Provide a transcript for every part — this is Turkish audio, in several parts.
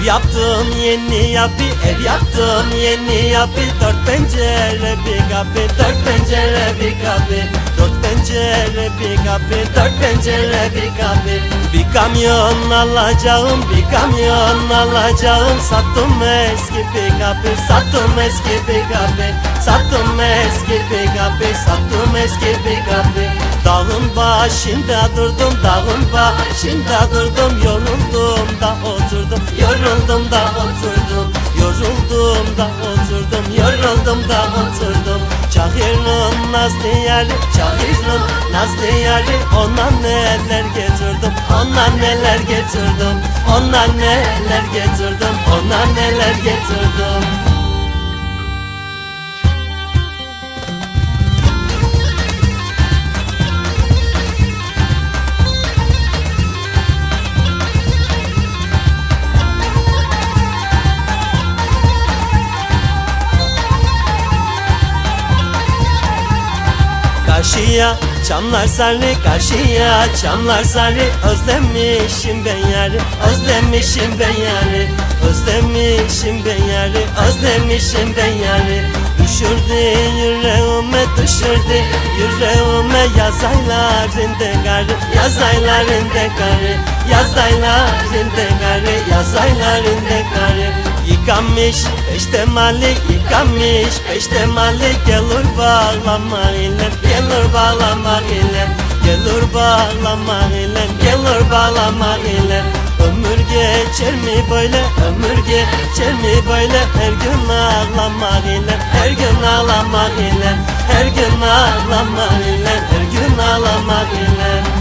Ev yaptım yeni yapı Ev yaptım yeni yapı. Dört pencere bir kapı Dört pencere bir kapı. Dört pencere bir kapı Dört pencere bir kapı. Bir kamyon alacağım Bir kamyon alacağım. Sattım eski bir kapı Sattım eski bir kapı. Sattım eski bir kapı Sattım eski bir kapı Dağın başında durdum Dağın başında durdum. Yoruldum da oturdum Yoruldum da oturdum. Yoruldum da oturdum Yoruldum da oturdum. Çahir'ın nazlı yeri Çahir'ın nazlı yeri Ona neler getirdim Ona neler getirdim Ona neler getirdim Ona neler getirdim Karşıya çamlar sarı karşıya çamlar sarı. Özlemişim ben yarı özlemişim ben yarı Özlemişim ben yarı özlemişim ben yarı Düşürdü yüreğime düşürdü yüreğime. Yaz aylarında karı yaz aylarında karı Yaz aylarında karı yaz aylarında karı Yıkanmış peşte mali yıkanmış peşte mali Gelir bağlama ile gelir bağlama ile Gelir bağlama ile gelir bağlama ile Ömür geçer mi böyle ömür geçer mi böyle? Her gün ağlamak ile her gün ağlamak ile Her gün ağlamak ile her gün ağlamak ile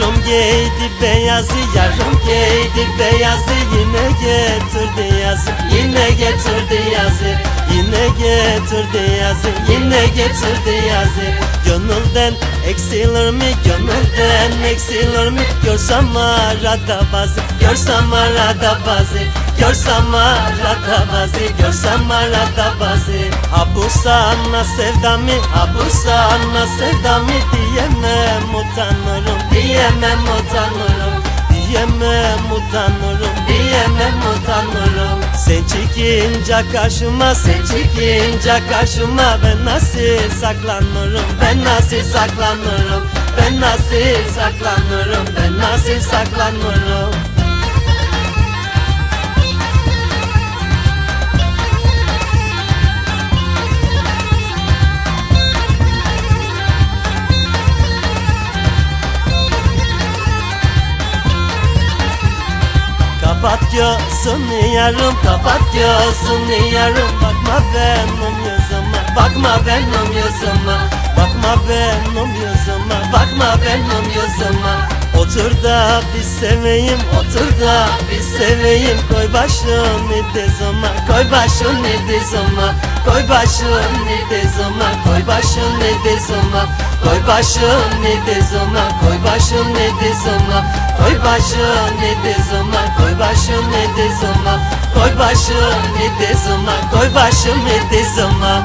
Yarım giydi beyazı yarım giydi beyazı. Yine getirdi yazı yine getirdi yazı Yine getirdi yazı yine getirdi yazı. Gönülden eksilir mi gönülden eksilir mi? Görsem arada bazı görsem arada bazı. Görsem arada bazı görsem arada bazı. Ha bu sana sevdamı ha bu sana sevdamı Diyemem utanırım diyemem utanırım. Diyemem utanırım çıkınca karşıma sen çıkınca karşıma. Ben nasıl saklanırım ben nasıl saklanırım Ben nasıl saklanırım ben nasıl saklanırım gözünü yarım kapat gözünü yarım Bakma benim yüzüme bakma benim yüzüme Bakma benim yüzüme bakma benim yüzüme Otur da bir seveyim otur da bir seveyim Koy başını dizime koy başını dizime Koy başını dizime koy başını dizime Koy başını dizime koy başını dizime Koy başını dizime koy başını dizime Koy başını dizime koy başını dizime